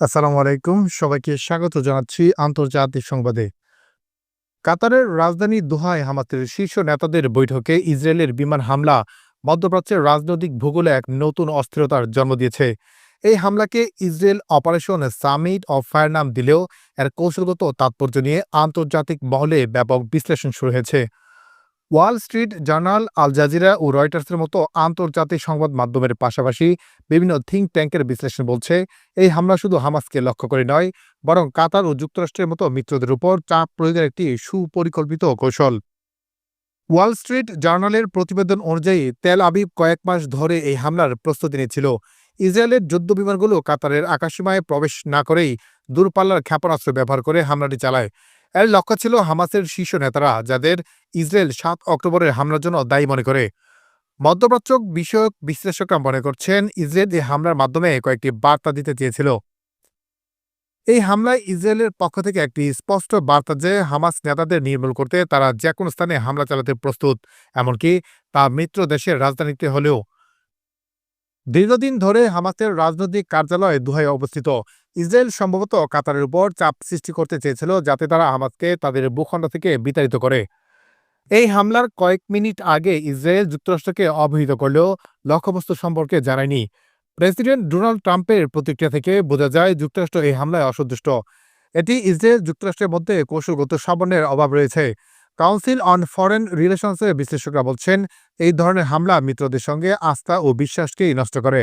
আসসালামু আলাইকুম। সবাইকে স্বাগত জানাচ্ছি আন্তর্জাতিক সংবাদে। কাতারের রাজধানী দোহায় হামাসের শীর্ষ নেতাদের বৈঠকে ইসরায়েলের বিমান হামলা মধ্যপ্রাচ্যের রাজনৈতিক ভূগোলে এক নতুন অস্থিরতার জন্ম দিয়েছে। এই হামলাকে Israel operation Summit of Fire নাম দিলেও এর কৌশলগত তাৎপর্য নিয়ে আন্তর্জাতিক মহলে ব্যাপক বিশ্লেষণ শুরু হয়েছে। Wall Street Journal, Al Jazeera ও রয়টার্সের মতো আন্তর্জাতিক সংবাদ মাধ্যমের পাশাপাশি বিভিন্ন থিঙ্ক ট্যাঙ্কের বিশ্লেষণ বলছে, এই হামলা শুধু হামাসকে লক্ষ্য করে নয়, বরং কাতার ও যুক্তরাষ্ট্রের মতো মিত্রদের উপর চাপ প্রয়োগের একটি সুপরিকল্পিত কৌশল। ওয়াল স্ট্রিট জার্নালের প্রতিবেদন অনুযায়ী, তেল আবিব কয়েক মাস ধরে এই হামলার প্রস্তুতি নিয়েছিল ইসরায়েলের যুদ্ধ বিমানগুলো কাতারের আকাশসীমায় প্রবেশ না করেই দূরপাল্লার ক্ষেপণাস্ত্র ব্যবহার করে হামলাটি চালায়। এর লক্ষ্য ছিল হামাসের শীর্ষ নেতারা, যাদের ইসরায়েল সাত অক্টোবরের হামলার জন্য দায়ী মনে করে। মধ্যপ্রাচ্য বিষয়ক বিশ্লেষকরা মনে করছেন, ইসরায়েল এই হামলার মাধ্যমে কয়েকটি বার্তা দিতে চেয়েছিল। এই হামলায় ইসরায়েলের পক্ষ থেকে একটি স্পষ্ট বার্তা যে হামাস নেতাদের নির্মূল করতে তারা যে কোনো স্থানে হামলা চালাতে প্রস্তুত, এমনকি তা মিত্র দেশের রাজধানীতে হলেও। দীর্ঘদিন ধরে হামাসের রাজনৈতিক কার্যালয় দুহাই অবস্থিত। ইসরায়েল সম্ভবত কাতারের উপর চাপ সৃষ্টি করতে চেয়েছিল যাতে তারা হামাসকে তাদের ভূখণ্ড থেকে বিতাড়িত করে। এই হামলার কয়েক মিনিট আগে ইসরায়েল যুক্তরাষ্ট্রকে অবহিত করলেও লক্ষ্যবস্তু সম্পর্কে জানায়নি। প্রেসিডেন্ট ডোনাল্ড ট্রাম্পের প্রতিক্রিয়া থেকে বোঝা যায়, যুক্তরাষ্ট্র এই হামলায় অসন্তুষ্ট। এটি ইসরায়েল যুক্তরাষ্ট্রের মধ্যে কৌশলগত সাবনের অভাব রয়েছে। কাউন্সিল অন ফরেন রিলেশনসের বিশ্লেষকরা বলছেন, এই ধরনের হামলা মিত্রদের সঙ্গে আস্থা ও বিশ্বাসকেই নষ্ট করে।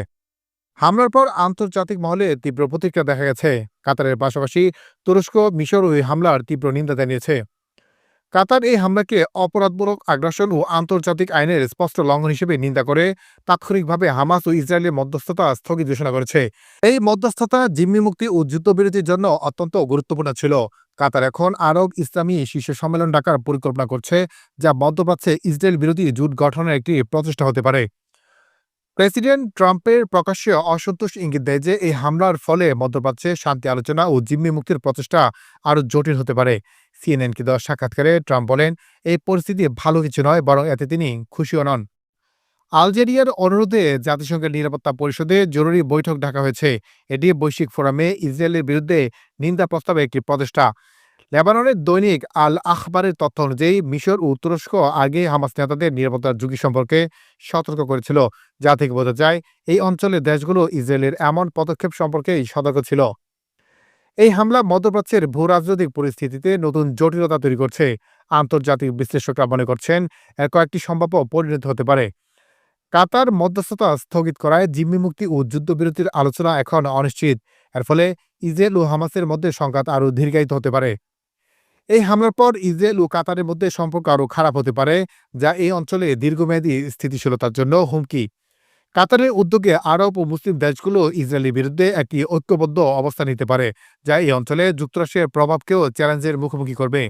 হামলার পর আন্তর্জাতিক মহলে তীব্র প্রতিক্রিয়া দেখা গেছে। কাতারের পাশাপাশি তুরস্ক মিশর ওই হামলার তীব্র নিন্দা জানিয়েছে। কাতার এই হামলাকে অপরাধমূলক আগ্রাসন ও আন্তর্জাতিক আইনের স্পষ্ট লঙ্ঘন হিসেবে নিন্দা করে তাৎক্ষণিকভাবে হামাস ও ইসরায়েলের মধ্যস্থতা স্থগিত ঘোষণা করেছে। এই মধ্যস্থতা জিম্মি মুক্তি ও যুদ্ধবিরতির জন্য অত্যন্ত গুরুত্বপূর্ণ ছিল। কাতার এখন আরব ইসলামী শীর্ষ সম্মেলন ডাকার পরিকল্পনা করছে, যা মধ্যপ্রাচ্যে ইসরায়েল বিরোধী জোট গঠনের একটি প্রচেষ্টা হতে পারে। প্রেসিডেন্ট ট্রাম্পের প্রকাশ্যে অসন্তোষ ইঙ্গিত দেয় যে এই হামলার ফলে মধ্যপ্রাচ্যে শান্তি আলোচনা ও জিম্মি মুক্তির প্রচেষ্টা আরও জটিল হতে পারে। সিএনএনকে দেওয়া সাক্ষাৎকারে ট্রাম্প বলেন, এই পরিস্থিতি ভালো কিছু নয়, বরং এতে তিনি খুশিও নন। আলজেরিয়ার অনুরোধে জাতিসংঘের নিরাপত্তা পরিষদে জরুরি বৈঠক ডাকা হয়েছে। এটি বৈশ্বিক ফোরামে ইসরায়েলের বিরুদ্ধে নিন্দা প্রস্তাবে একটি প্রচেষ্টা। লেবাননের দৈনিক আল আখবারের তথ্য অনুযায়ী, মিশর ও তুরস্ক আগে হামাস নেতাদের নিরাপত্তার ঝুঁকি সম্পর্কে সতর্ক করেছিল। যা থেকে বোঝা যায়, এই অঞ্চলের দেশগুলো ইসরায়েলের এমন পদক্ষেপ সম্পর্কেই সতর্ক ছিল। এই হামলা মধ্যপ্রাচ্যের ভূ রাজনৈতিক পরিস্থিতিতে নতুন জটিলতা তৈরি করছে, আন্তর্জাতিক বিশ্লেষকরা মনে করছেন, এর কয়েকটি সম্ভাব্য পরিণত হতে পারে। কাতার মধ্যস্থতা স্থগিত করায় জিম্মি মুক্তি ও যুদ্ধবিরতির আলোচনা এখন অনিশ্চিত। এর ফলে ইসরায়েল ও হামাসের মধ্যে সংঘাত আরও দীর্ঘায়িত হতে পারে। এই হামলার পর ইসরায়েল ও কাতারের মধ্যে সম্পর্ক আরও খারাপ হতে পারে, যা এই অঞ্চলে দীর্ঘমেয়াদী স্থিতিশীলতার জন্য হুমকি। কাতারের উদ্যোগে আরব ও মুসলিম দেশগুলো ইসরায়েলের বিরুদ্ধে একটি ঐক্যবদ্ধ অবস্থান নিতে পারে, যা এই অঞ্চলে যুক্তরাষ্ট্রের প্রভাবকেও চ্যালেঞ্জের মুখোমুখি করবে।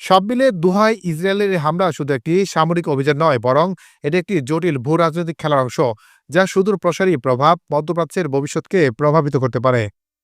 সব মিলে দুহাই ইসরায়েলের হামলা শুধু একটি সামরিক অভিযান নয়, বরং এটি একটি জটিল ভূ রাজনৈতিক খেলার অংশ, যা সুদূর প্রসারী প্রভাব মধ্যপ্রাচ্যের ভবিষ্যৎকে প্রভাবিত করতে পারে।